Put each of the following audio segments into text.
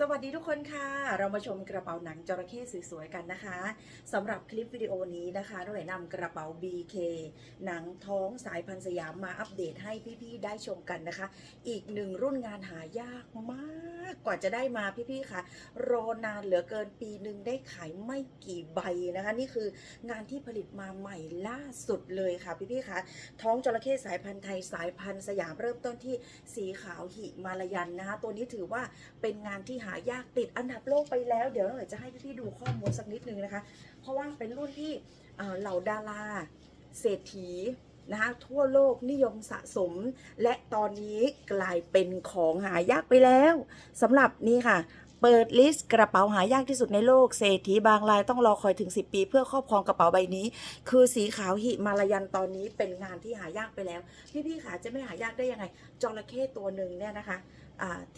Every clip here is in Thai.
สวัสดีทุกคนค่ะ เรามาชมกระเป๋าหนังจระเข้สวยๆกันนะคะสำหรับคลิปวิดีโอนี้นะคะเราได้นำกระเป๋า BK หนังท้องสายพันสยามมาอัปเดตให้พี่ๆได้ชมกันนะคะ อีกหนึ่งรุ่นงานหายากมากกว่าจะได้มาพี่ๆค่ะ รอนานเหลือเกินปีหนึ่งได้ขายไม่กี่ใบนะคะ นี่คืองานที่ผลิตมาใหม่ล่าสุดเลยค่ะพี่ๆค่ะ ท้องจระเข้สายพันธุ์ไทยสายพันธุ์สยามเริ่มต้นที่สีขาวหิมาลายันนะคะตัวนี้ถือว่าเป็นงานที่หายากติดอันดับโลกไปแล้ว เดี๋ยวเราจะให้พี่ๆดูข้อมูลสักนิดนึงนะคะ เพราะว่าเป็นรุ่นที่เหล่าดาราเศรษฐีนะคะทั่วโลกนิยมสะสม และตอนนี้กลายเป็นของหายากไปแล้วสำหรับนี่ค่ะเปิดลิสต์กระเป๋าหายากที่สุดในโลกเศรษฐีบางรายต้องรอคอยถึง 10 ปี เพื่อครอบครองกระเป๋าใบนี้ คือสีขาวหิมาลายันตอนนี้เป็นงานที่หายากไปแล้ว พี่ๆขาจะไม่หายากได้ยังไงจระเข้ตัวหนึ่งเนี่ยนะคะ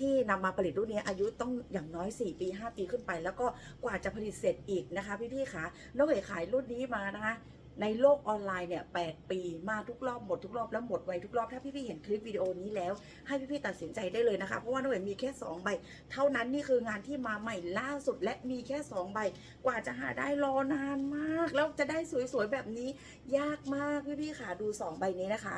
ที่นำมาผลิตรุ่นนี้อายุต้องอย่างน้อย 4 ปี 5 ปีขึ้นไป แล้วก็กว่าจะผลิตเสร็จอีกนะคะ พี่ๆขาน้องเอ๋ขายรุ่นนี้มานะคะในโลกออนไลน์เนี่ย8ปีมาทุกรอบหมดทุกรอบแล้วหมดไวทุกรอบถ้าพี่ๆเห็นคลิปวิดีโอนี้แล้ว ให้พี่ๆตัดสินใจได้เลยนะคะ เพราะว่าน้องเอ๋มีแค่ 2 ใบ เท่านั้นนี่คืองานที่มาใหม่ล่าสุดและมีแค่ 2 ใบ กว่าจะหาได้รอนานมาก แล้วจะได้สวยๆแบบนี้ยากมากพี่ๆค่ะดู 2 ใบนี้นะคะ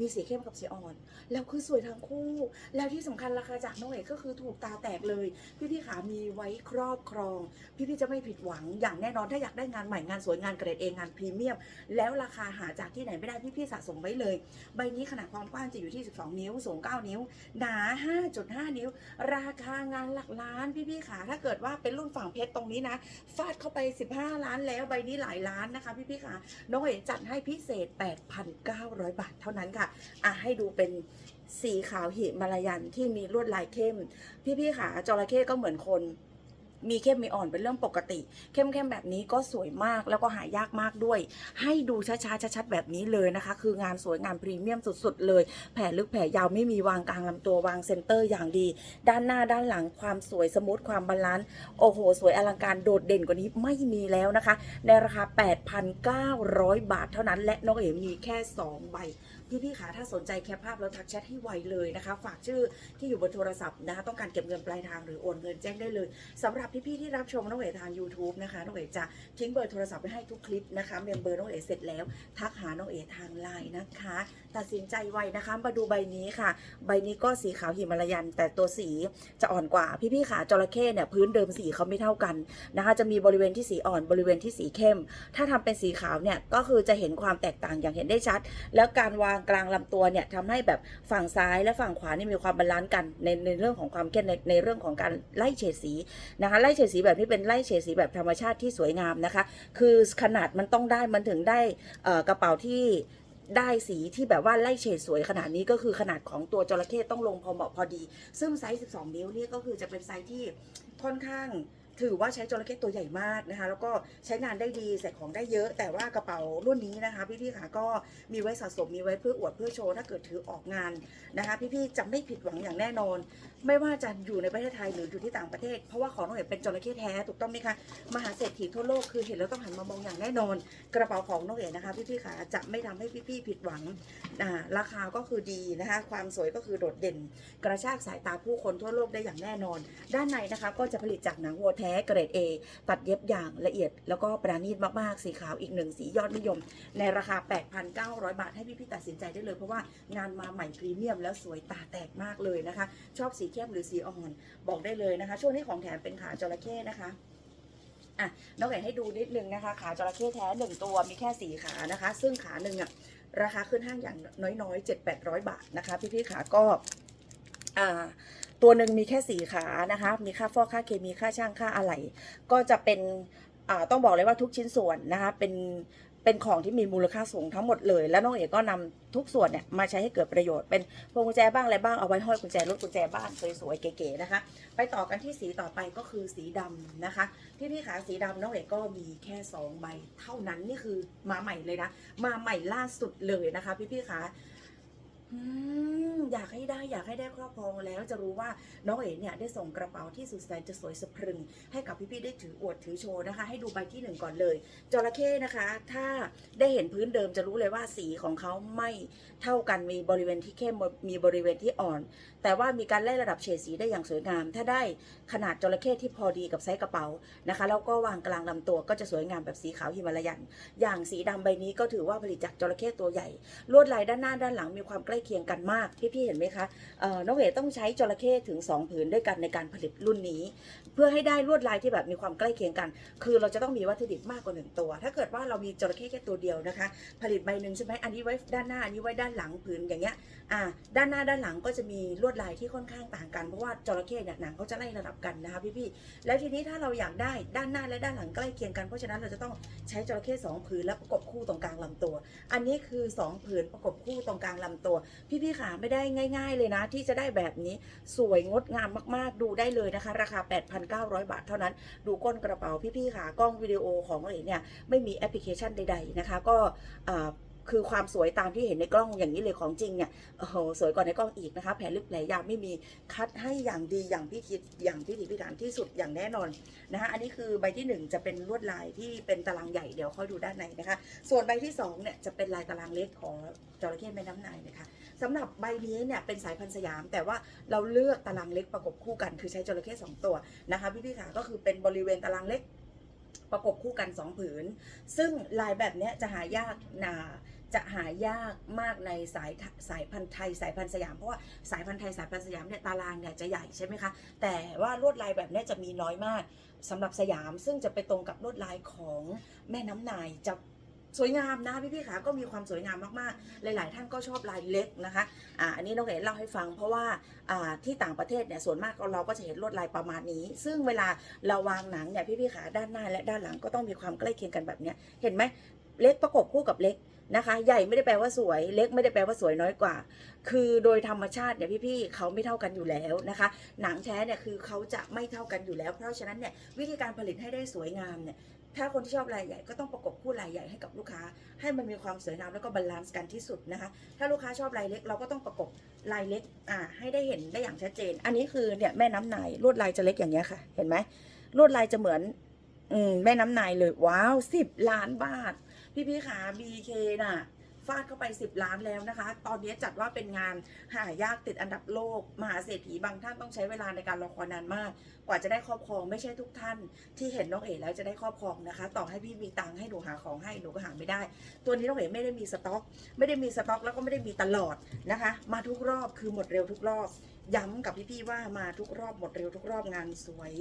มีสีเข้มกับสีอ่อน แล้วคือสวยทั้งคู่ แล้วที่สำคัญราคาจากน้องเอกก็คือถูกตาแตกเลย พี่ๆขามีไว้ครอบครอง พี่ๆจะไม่ผิดหวังอย่างแน่นอนถ้าอยากได้งานใหม่งานสวยงานเกรดเองานพรีเมียม แล้วราคาหาจากที่ไหนไม่ได้พี่ๆสะสมไว้เลย ใบนี้ขนาดความกว้างจะอยู่ที่ 12 นิ้วสูง 9 นิ้ว หนา 5.5 นิ้ว ราคางานหลักล้านพี่ๆขาถ้าเกิดว่าเป็นรุ่นฝั่งเพชรตรงนี้นะฟาดเข้าไป 15 ล้านแล้วใบนี้หลายล้านนะคะ พี่ๆขาน้องเอ๋จัดให้พิเศษ 8,900 บาทเท่านั้นค่ะอะให้ดูเป็นสีขาวหิมาลายันที่มีลวดลายเข้ม พี่ๆขาจระเข้ก็เหมือนคนมีเข้มมีอ่อนเป็นเรื่องปกติ เข้มๆแบบนี้ก็สวยมากแล้วก็หายากมากด้วย ให้ดูช้าๆชัดๆแบบนี้เลยนะคะ คืองานสวยงานพรีเมียมสุดๆเลย แผ่ลึกแผ่ยาวไม่มีวางกลางลำตัววางเซนเตอร์อย่างดี ด้านหน้าด้านหลังความสวยสมูทความบาลานซ์โอ้โห สวยอลังการโดดเด่นกว่านี้ไม่มีแล้วนะคะ ในราคา 8,900 บาทเท่านั้นและน้องเอ๋มีแค่ 2 ใบ พี่ๆคะถ้าสนใจแคปภาพแล้วทักแชทให้ไวเลยนะคะ ฝากชื่อที่อยู่บนโทรศัพท์นะคะต้องการเก็บเงินปลายทางหรือโอนเงินแจ้งได้เลยสำหรับพี่ๆที่รับชมน้องเอ๋ทาง YouTube นะคะน้องเอ๋จะทิ้งเบอร์โทรศัพท์ไว้ให้ทุกคลิปนะคะเมมเบอร์น้องเอ๋เสร็จแล้ว ทักหาน้องเอ๋ทางไลน์นะคะ ตัดสินใจไวนะคะ มาดูใบนี้ค่ะ ใบนี้ก็สีขาวหิมาลายัน แต่ตัวสีจะอ่อนกว่าพี่ๆขาจระเข้เนี่ยพื้นเดิมสีเขาไม่เท่ากันนะคะ จะมีบริเวณที่สีอ่อนบริเวณที่สีเข้ม ถ้าทำเป็นสีขาวเนี่ยก็คือจะเห็นความแตกต่างอย่างเห็นได้ชัด แล้วการวางกลางลำตัวเนี่ยทำให้แบบฝั่งซ้ายและฝั่งขวานี่มีความบาลานซ์กันในในเรื่องของความเข้มในในเรื่องของการไล่เฉดสีนะคะไล่เฉดสีแบบนี้เป็นไล่เฉดสีแบบธรรมชาติที่สวยงามนะคะ คือขนาดมันต้องได้มันถึงได้กระเป๋าที่ได้สีที่แบบว่าไล่เฉดสวยขนาดนี้ก็คือขนาดของตัวจระเข้ต้องลงพอเหมาะพอดี ซึ่งไซส์ 12 นิ้วนี่ก็คือจะเป็นไซส์ที่ค่อนข้าง ถือว่าใช้จระเข้ตัวใหญ่มากนะคะ แล้วก็ใช้งานได้ดีใส่ของได้เยอะ แต่ว่ากระเป๋ารุ่นนี้นะคะพี่ๆค่ะก็มีไว้สะสมมีไว้เพื่ออวดเพื่อโชว์ถ้าเกิดถือออกงานนะคะ พี่ๆจะไม่ผิดหวังอย่างแน่นอน ไม่ว่าจะอยู่ในประเทศไทยหรืออยู่ที่ต่างประเทศ เพราะว่าของน้องเอ๋เป็นจระเข้แท้ถูกต้องไหมคะมหาเศรษฐีทั่วโลกคือเห็นแล้วต้องหันมามองอย่างแน่นอน กระเป๋าของน้องเอ๋นะคะ พี่ๆค่ะจะไม่ทำให้พี่ๆผิดหวังอ่าราคาก็คือดีนะคะ ความสวยก็คือโดดเด่น กระชากสายตาผู้คนทั่วโลกได้อย่างแน่นอน ด้านในนะคะก็จะผลิตจากหนังวัวแท้เกรด A ตัดเย็บอย่างละเอียดแล้วก็ประณีตมากๆ สีขาวอีกหนึ่งสียอดนิยม ในราคา 8,900 บาทให้พี่ๆตัดสินใจได้เลย เพราะว่างานมาใหม่พรีเมียมแล้วสวยตาแตกมากเลยนะคะ ชอบสีเข้มหรือสีอ่อน บอกได้เลยนะคะ ช่วงนี้ของแถมเป็นขาจระเข้นะคะอะน้องเอ๋ให้ดูนิดนึงนะคะ ขาจระเข้แท้หนึ่งตัวมีแค่สีขานะคะ ซึ่งขาหนึ่งอะราคาขึ้นห้างอย่างน้อยๆ7-800บาทนะคะ พี่ๆขาก็อ่า ตัวหนึ่งมีแค่สีขานะคะ มีค่าฟอกค่าเคมีค่าช่างค่าอะไหล่ก็จะเป็นต้องบอกเลยว่าทุกชิ้นส่วนนะคะเป็นเป็นของที่มีมูลค่าสูงทั้งหมดเลย แล้วน้องเอกก็นำทุกส่วนเนี่ยมาใช้ให้เกิดประโยชน์เป็นพวงกุญแจบ้างอะไรบ้างเอาไว้ห้อยกุญแจรถกุญแจบ้านสวยๆเก๋ๆนะคะ ไปต่อกันที่สีต่อไปก็คือสีดำนะคะ ที่พี่ขาสีดำน้องเอกก็มีแค่2ใบเท่านั้นนี่คือมาใหม่เลยนะมาใหม่ล่าสุดเลยนะคะ พี่ๆขา อยากให้ได้อยากให้ได้ครอบครองแล้วจะรู้ว่าน้องเอ๋เนี่ยได้ส่งกระเป๋าที่สุดแสนจะสวยสะพรึง ให้กับพี่ๆได้ถืออวดถือโชว์นะคะ ให้ดูใบที่หนึ่งก่อนเลยจระเข้นะคะ ถ้าได้เห็นพื้นเดิมจะรู้เลยว่าสีของเขาไม่เท่ากันมีบริเวณที่เข้มมีบริเวณที่อ่อน แต่ว่ามีการไล่ระดับเฉดสีได้อย่างสวยงาม ถ้าได้ขนาดจระเข้ที่พอดีกับไซส์กระเป๋านะคะแล้วก็วางกลางลำตัวก็จะสวยงามแบบสีขาวหิมาลายัน อย่างสีดำใบนี้ก็ถือว่าผลิตจากจระเข้ตัวใหญ่ ลวดลายด้านหน้าด้านหลังมีความใกล้เคียงกันมากพี่พี่เห็นไหมคะน้องเอ๋ต้องใช้จระเข้ถึง 2 ผืนด้วยกันในการผลิตรุ่นนี้ เพื่อให้ได้ลวดลายที่แบบมีความใกล้เคียงกัน คือเราจะต้องมีวัตถุดิบมากกว่าหนึ่งตัว ถ้าเกิดว่าเรามีจระเข้แค่ตัวเดียวนะคะ ผลิตใบหนึ่งใช่ไหมอันนี้ไว้ด้านหน้าอันนี้ไว้ด้านหลังผืนอย่างเงี้ย อ่าด้านหน้าด้านหลังก็จะมีลวดลายที่ค่อนข้างต่างกันเพราะว่าจระเข้เนี่ยหนังเขาจะไล่ระดับกันนะคะพี่พี่ๆแล้วทีนี้ถ้าเราอยากได้ด้านหน้าและด้านหลังใกล้เคียงกันเพราะฉะนั้นเราจะต้องใช้จระเข้สองผืนแล้วประกบคู่ตรงกลางลำตัว อันนี้คือ 2 ผืนประกบคู่ตรงกลางลำตัว พี่ๆขาไม่ได้ง่าย ๆ เลยนะ ที่จะได้แบบนี้สวยงดงามมากๆดูได้เลยนะคะ ราคา 8,900 บาทเท่านั้น ดูก้นกระเป๋าพี่ๆขากล้องวิดีโอของเอ๋เนี่ยไม่มีแอปพลิเคชันใด ๆนะคะ ก็อ่า คือความสวยตามที่เห็นในกล้องอย่างนี้เลยของจริงเนี่ยโอ้โหสวยกว่าในกล้องอีกนะคะแผลลึกแผลยาวไม่มีคัดให้อย่างดีอย่างพิจิตรอย่างพิถีพิถันที่สุดอย่างแน่นอนนะคะอันนี้คือใบที่หนึ่งจะเป็นลวดลายที่เป็นตารางใหญ่เดี๋ยวค่อยดูด้านในนะคะ ส่วนใบที่สองเนี่ยจะเป็นลายตารางเล็กของจระเข้แม่น้ำนายนะคะสำหรับใบนี้เนี่ยเป็นสายพันธุ์สยาม แต่ว่าเราเลือกตารางเล็กประกบคู่กันคือใช้จระเข้สองตัวนะคะพี่ๆค่ะก็คือเป็นบริเวณตารางเล็กประกบคู่กันสองผืน ซึ่งลายแบบเนี้ยจะหายากนา จะหายากมากในสายสายพันธุ์ไทยสายพันธุ์สยามเพราะว่าสายพันธุ์ไทยสายพันธุ์สยามเนี่ยตารางเนี่ยจะใหญ่ใช่ไหมคะแต่ว่าลวดลายแบบนี้จะมีน้อยมากสำหรับสยามซึ่งจะไปตรงกับลวดลายของแม่น้ำนายจะสวยงามนะพี่พี่ๆขาก็มีความสวยงามมากๆ หลาย ๆ ท่านก็ชอบลายเล็กนะคะอ่าอันนี้น้องเอ๋เล่าให้ฟังเพราะว่าอ่าที่ต่างประเทศเนี่ยส่วนมากเราก็จะเห็นลวดลายประมาณนี้ ซึ่งเวลาเราวางหนังเนี่ยพี่พี่ๆขาด้านหน้าและด้านหลังก็ต้องมีความใกล้เคียงกันแบบเนี้ยเห็นไหม เล็กประกบคู่กับเล็กนะคะ ใหญ่ไม่ได้แปลว่าสวย เล็กไม่ได้แปลว่าสวยน้อยกว่า คือโดยธรรมชาติเนี่ยพี่ๆเขาไม่เท่ากันอยู่แล้วนะคะ หนังแท้เนี่ยคือเขาจะไม่เท่ากันอยู่แล้ว เพราะฉะนั้นเนี่ยวิธีการผลิตให้ได้สวยงามเนี่ยถ้าคนที่ชอบลายใหญ่ก็ต้องประกบคู่ลายใหญ่ให้กับลูกค้า ให้มันมีความสวยงามแล้วก็บาลานซ์กันที่สุดนะคะ ถ้าลูกค้าชอบลายเล็กเราก็ต้องประกบลายเล็กอ่าให้ได้เห็นได้อย่างชัดเจน อันนี้คือเนี่ยแม่น้ำนายลวดลายจะเล็กอย่างเงี้ยค่ะ เห็นไหมลวดลายจะเหมือน อืมแม่น้ำนายเลย ว้าวสิบล้านบาท พี่พี่ขา BK น่ะฟาดเข้าไป 10 ล้านแล้วนะคะ ตอนนี้จัดว่าเป็นงานหายากติดอันดับโลก มหาเศรษฐีบางท่านต้องใช้เวลาในการรอคอยนานมาก กว่าจะได้ครอบครองไม่ใช่ทุกท่าน ที่เห็นน้องเอ๋แล้วจะได้ครอบครองนะคะ ต่อให้พี่มีตังค์ให้หนูหาของให้หนูก็หาไม่ได้ ตัวนี้น้องเอ๋ไม่ได้มีสต็อก ไม่ได้มีสต็อกแล้วก็ไม่ได้มีตลอดนะคะ มาทุกรอบคือหมดเร็วทุกรอบ ย้ำกับพี่ๆว่ามาทุกรอบหมดเร็วทุกรอบงานสวย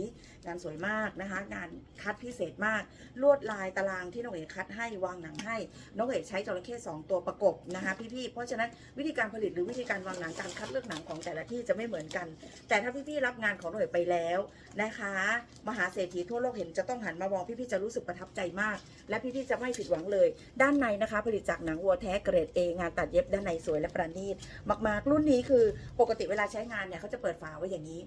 งานสวยมากนะคะ งานคัดพิเศษมาก ลวดลายตารางที่น้องเอ๋คัดให้วางหนังให้น้องเอ๋ใช้จระเข้สองตัวประกบนะคะพี่ๆเพราะฉะนั้นวิธีการผลิตหรือวิธีการวางหนังการคัดเลือกหนังของแต่ละที่จะไม่เหมือนกัน แต่ถ้าพี่ๆรับงานของน้องเอ๋ไปแล้วนะคะ มหาเศรษฐีทั่วโลกเห็นจะต้องหันมามองพี่ๆจะรู้สึกประทับใจมาก และพี่ๆจะไม่ผิดหวังเลย ด้านในนะคะ ผลิตจากหนังวัวแท้เกรด A งานตัดเย็บด้านในสวยและประณีตมากๆ รุ่นนี้คือปกติเวลาใช้งานเนี่ยเขาจะเปิดฝาไว้อย่างนี้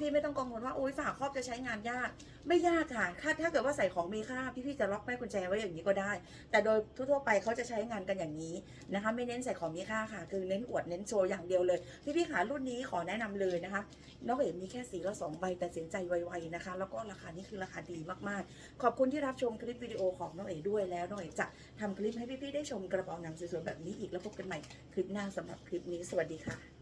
พี่ๆไม่ต้องกังวลว่าโอ๊ยฝาครอบจะใช้งานยาก ไม่ยากค่ะถ้าถ้าเกิดว่าใส่ของมีค่าพี่ๆจะล็อกแม่กุญแจไว้อย่างนี้ก็ได้ แต่โดยทั่วๆไปเขาจะใช้งานกันอย่างนี้นะคะไม่เน้นใส่ของมีค่าค่ะ คือเน้นอวดเน้นโชว์อย่างเดียวเลย พี่ๆขารุ่นนี้ขอแนะนำเลยนะคะน้องเอ๋มีแค่สีละสองใบแต่สินใจไวๆนะคะ แล้วก็ราคานี้คือราคาดีมากๆ ขอบคุณที่รับชมคลิปวิดีโอของน้องเอ๋ด้วยแล้วน้องเอ๋จะทำคลิปให้พี่ๆได้ชมกระเป๋าหนังสวยๆแบบนี้อีกแล้วพบกันใหม่คลิปหน้าสำหรับคลิปนี้สวัสดีค่ะ